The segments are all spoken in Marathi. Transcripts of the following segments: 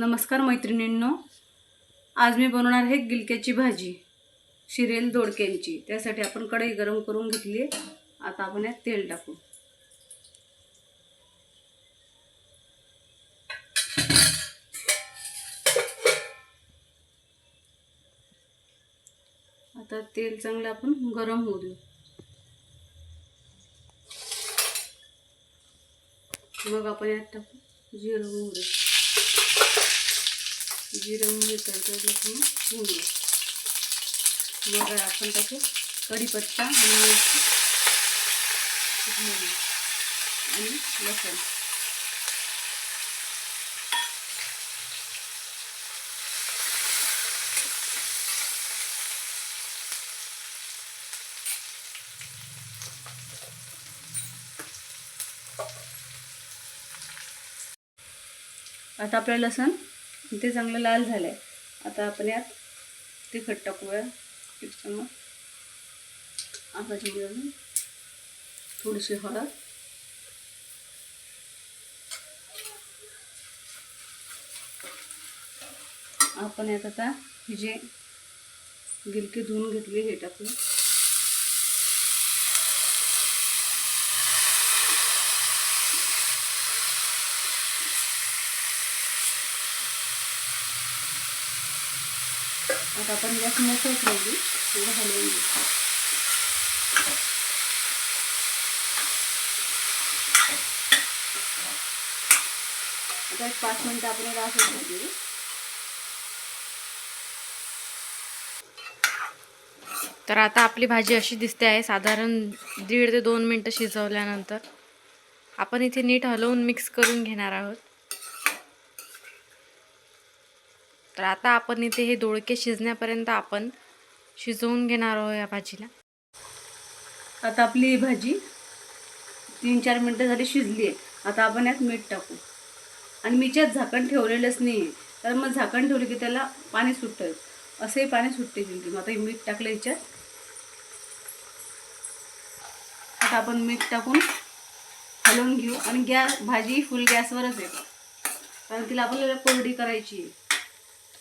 नमस्कार मैत्रिणींनो. आज मी बनवणार आहे गिलक्याची भाजी शिरेल दोडक्यांची. त्यासाठी आपण कढई गरम करून घेतली आता आपण यात तेल टाकू. आता तेल चांगलं आपण गरम होऊ देऊ. मग आपण यात टाकू. जिरं मोहरी. जिरं मोहरी तडतडलं होऊन मग मग आपण टाकू कढीपत्ता आणि मिरची आणि लसण. आता आपलं लसण ते चांगलं लाल झालं आहे आता आपण यात तिखट टाकूया. एक चमच आता अजून थोडीशी हळद. आपण यात आता हे जे गिलकी धुवून घेतली हे टाकू आता आपण गॅस मोठंच राहिली एवढं हलवून घेतो आता एक पाच मिनटं आपण असं तर आता आपली भाजी अशी दिसते आहे साधारण दीड ते दोन मिनटं शिजवल्यानंतर. आपण इथे नीट हलवून मिक्स करून घेणार आहोत. तर आता आपण इथे हे दोडके शिजण्यापर्यंत आपण शिजवून घेणार आहोत या भाजीला. आता आपली भाजी तीन चार मिनटं झाली शिजली आहे. आता आपण यात मीठ टाकू. आणि मीच्यात झाकण ठेवलेलंच नाही आहे तर मग झाकण ठेवलं की त्याला पाणी सुटतं असंही पाणी सुटते की मग आता मीठ टाकलं याच्यात. आता आपण मीठ टाकून हलवून घेऊ. आणि गॅस भाजी फुल गॅसवरच येतो कारण तिला आपल्याला कोरडी करायची आहे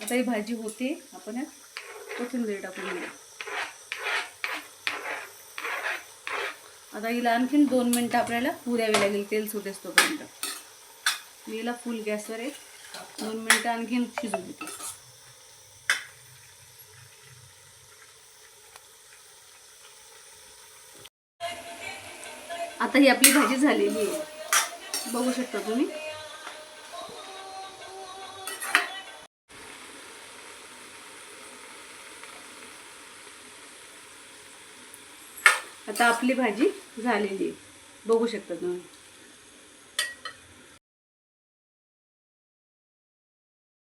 आता ही भाजी होते. आपण यात कोथिंबीर टाकून घेऊ आता हिला आणखीन दोन मिनटं आपल्याला पुऱ्यावी द्यावी लागेल तेल सुटेस तोपर्यंत मी हिला फुल गॅसवर एक दोन मिनटं आणखीन शिजू देते. आता ही आपली भाजी झालेली आहे. बघू शकता तुम्ही. आता आपली भाजी झालेली आहे. बघू शकता तुम्ही.